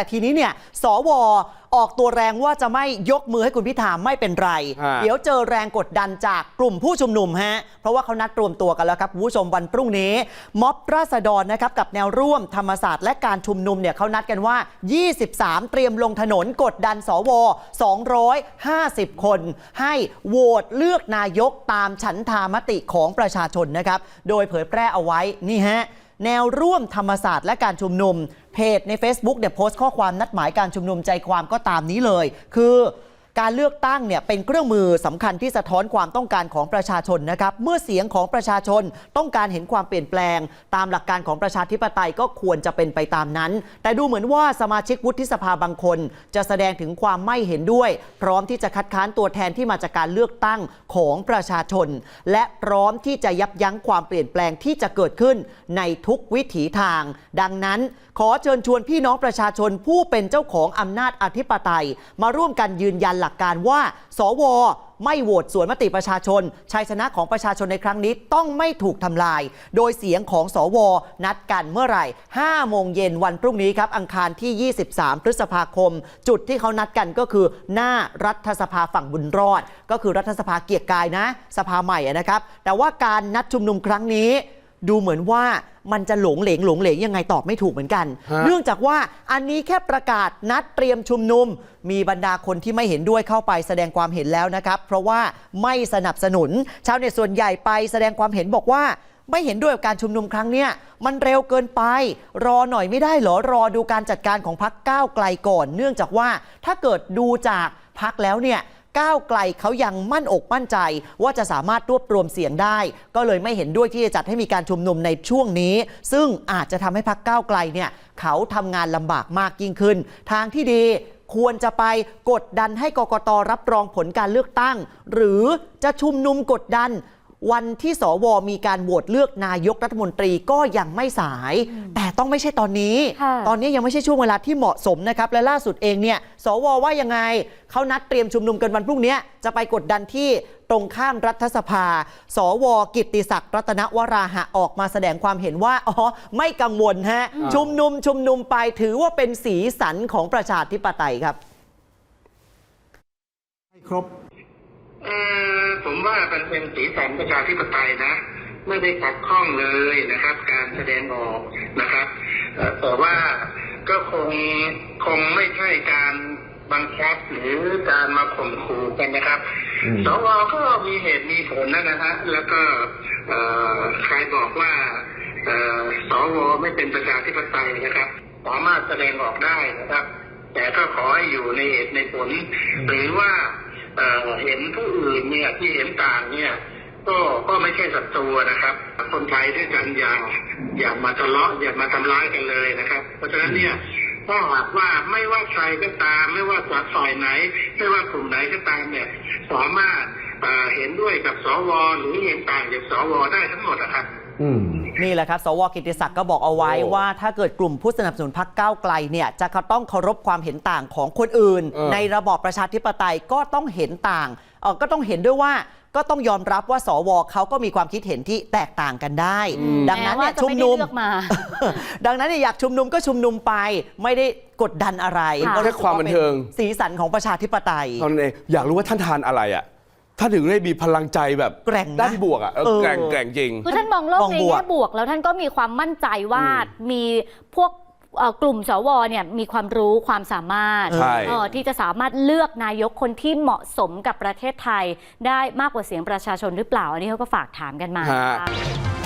แต่ทีนี้เนี่ยสวออกตัวแรงว่าจะไม่ยกมือให้คุณพิธาไม่เป็นไรฮะเดี๋ยวเจอแรงกดดันจากกลุ่มผู้ชุมนุมฮะ เพราะว่าเขานัดรวมตัวกันแล้วครับคุณผู้ชมวันพรุ่งนี้ ม็อบราษฎรนะครับกับแนวร่วมธรรมศาสตร์และการชุมนุมเนี่ยเขานัดกันว่า 23 เตรียมลงถนนกดดันสว 250 คน ให้โหวตเลือกนายกตามฉันทามติของประชาชนนะครับ โดยเผยแพร่เอาไว้นี่ฮะแนวร่วมธรรมศาสตร์และการชุมนุม เพจใน Facebook เนี่ยโพสต์ข้อความนัดหมายการชุมนุมใจความก็ตามนี้เลย คือ การเลือกตั้งเนี่ยเป็นเครื่องมือสำคัญที่สะท้อนความต้องการของประชาชนนะครับเมื่อเสียงของประชาชนต้องการเห็นความเปลี่ยนแปลง ตามหลักการของประชาธิปไตยก็ควรจะเป็นไปตามนั้น แต่ดูเหมือนว่าสมาชิกวุฒิสภาบางคน จะแสดงถึงความไม่เห็นด้วย พร้อมที่จะคัดค้านตัวแทนที่มาจากการเลือกตั้งของประชาชน และพร้อมที่จะยับยั้งความเปลี่ยนแปลงที่จะเกิดขึ้นในทุกวิถีทาง ดังนั้น ขอเชิญชวนพี่น้องประชาชนผู้เป็นเจ้าของอำนาจอธิปไตย มาร่วมกันยืนยันหลักการว่า สว ไม่โหวตสวนมติประชาชน ชัยชนะของประชาชนในครั้งนี้ต้องไม่ถูกทำลาย โดยเสียงของสว นัดกันเมื่อไหร่ 5 โมงเย็นวันพรุ่งนี้ครับ อังคารที่ 23 พฤษภาคม จุดที่เขานัดกันก็คือ หน้ารัฐสภาฝั่งบุญรอด ก็คือรัฐสภาเกียรติกายนะ สภาใหม่นะครับ แต่ว่าการนัดชุมนุมครั้งนี้ ดูเหมือนว่ามันจะหลงเหลงหลงเหลงยังไงตอบไม่ถูกเหมือนกันฮะเนื่องจากว่าอันนี้แค่ประกาศนัดเตรียมชุมนุม มีบรรดาคนที่ไม่เห็นด้วยเข้าไปแสดงความเห็นแล้วนะครับ เพราะว่าไม่สนับสนุน ชาวเน็ตส่วนใหญ่ไปแสดงความเห็นบอกว่าไม่เห็นด้วยกับการชุมนุมครั้งเนี้ยมันเร็วเกินไป รอหน่อยไม่ได้เหรอรอดูการจัดการของพักก้าวไกลก่อน เนื่องจากว่าถ้าเกิดดูจากพักแล้วเนี่ย ก้าวไกลเขายังมั่นอกมั่นใจ ว่าจะสามารถรวบรวมเสียงได้ ก็เลยไม่เห็นด้วยที่จะจัดให้มีการชุมนุมในช่วงนี้ ซึ่งอาจจะทำให้พักก้าวไกลเนี่ยเขาทำงานลำบากมากยิ่งขึ้น ทางที่ดีควรจะไปกดดันให้กกตรับรองผลการเลือกตั้ง หรือจะชุมนุมกดดันวันที่สวมีการโหวตเลือกนายกรัฐมนตรีก็ยังไม่สาย ต่ต้องไม่ใช่ตอนนี้ค่ะตอนนี้ยังไม่ใช่ช่วงเวลาที่เหมาะสมนะครับ และล่าสุดเองเนี่ย สวว่ายังไง เขานัดเตรียมชุมนุมกันวันพรุ่งนี้ จะไปกดดันที่ตรงข้ามรัฐสภา สว กิตติศักดิ์รัตนวราหะออกมาแสดงความเห็นว่า อ๋อ ไม่กังวลฮะ ชุมนุมชุมนุมไปถือว่าเป็นสีสันของประชาธิปไตยครับให้ครบเออผมว่ามันเป็นสีสันประชาธิปไตยนะ ไม่ได้ขัดข้องเลยนะครับ การแสดงออกนะครับเอ่อแต่ว่าก็คงคงไม่ใช่การบังคับหรือการมาข่มขู่กันนะครับอืมสวก็มีเหตุมีผลนะนะฮะแล้วก็เอ่อใครบอกว่าเอ่อสวไม่เป็นประชาธิปไตยนะครับ สามารถแสดงออกได้นะครับ แต่ก็ขอให้อยู่ในเหตุในผล หรือว่าเอ่อเห็นผู้อื่นเนี่ยที่เห็นต่างเนี่ย ก็ก็ไม่ใช่ศัตรูนะครับ คนไทยด้วยกันอย่าอย่ามาทะเลาะอย่ามาทำร้ายกันเลยนะครับ เพราะฉะนั้นเนี่ยถ้าหากว่าไม่ว่าใครก็ตาม ไม่ว่าฝ่ายไหน ไม่ว่ากลุ่มไหนก็ตามเนี่ยสามารถ เอ่อเห็นด้วยกับสวหรือเห็นต่างจากสวได้ทั้งหมดนะครับอืมนี่แหละครับ สวกิติศักดิ์ก็บอกเอาไว้โอ้ว่าถ้าเกิดกลุ่มผู้สนับสนุนพรรคก้าวไกลเนี่ยจะต้องเคารพความเห็นต่างของคนอื่นเออในระบอบประชาธิปไตยก็ต้องเห็นต่างเออก็ต้องเห็นด้วยว่าก็ต้องยอมรับว่า สวเขาก็มีความคิดเห็นที่แตกต่างกันได้ ดังนั้นเนี่ยแม้ว่าจะชุมไม่ได้นุมเลือกมาดังนั้นเนี่ยอยากชุมนุมก็ชุมนุมไปไม่ได้กดดันอะไรค่ะก็รู้สึกแค่ความบันเทิงป็สีสันของประชาธิปไตยตอนนั้นเองอยากรู้ว่าท่านทานอะไรอะ ท่านถึงได้มีพลังใจแบบแกร่งนะด้านบวกอะเออเออ แกร่งแกร่งจริง คือท่านมองโลกมองในบวก แง่บวก แล้วท่านก็มีความมั่นใจว่ามีพวกเอ่อกลุ่มสวเนี่ยมีความรู้ความสามารถใช่ เอ่อที่จะสามารถเลือกนายกคนที่เหมาะสมกับประเทศไทย ได้มากกว่าเสียงประชาชนหรือเปล่า อันนี้เขาก็ฝากถามกันมาฮะนะคะ